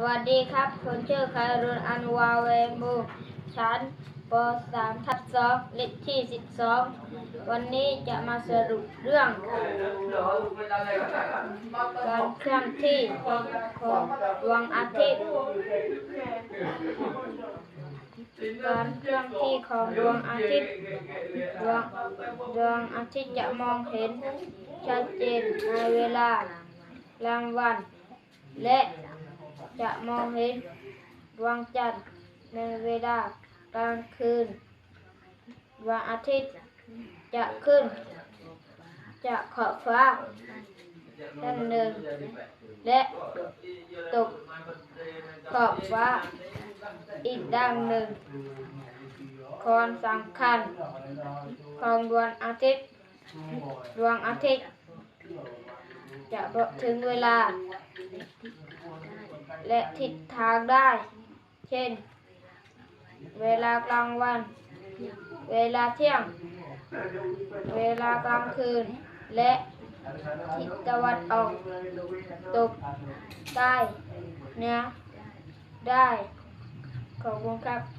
สวัสดีครับผมชื่อคารุนอันวาเวมูชั้นป .3 ทับ2เลขที่ 12 วันนี้จะมาสรุปเรื่องการเคลื่อนที่ของดวงอาทิตย์ การเคลื่อนที่ของดวงอาทิตย์ดวงดวงอาทิตย์จะมองเห็นชัดเจนในเวลากลางวัน และ จะมองเห็นดวงจันทร์ในเวลากลางคืนดวงอาทิตย์จะขึ้นจากขอบฟ้าด้านหนึ่งและตกขอบฟ้าอีกด้านหนึ่งความสำคัญของดวงอาทิตย์ดวงอาทิตย์จะถึงเวลา และทิศทางได้ เช่น เวลากลางวัน เวลาเที่ยง เวลากลางคืน และทิศตะวันออกตกใต้เหนือได้ ขอบคุณครับ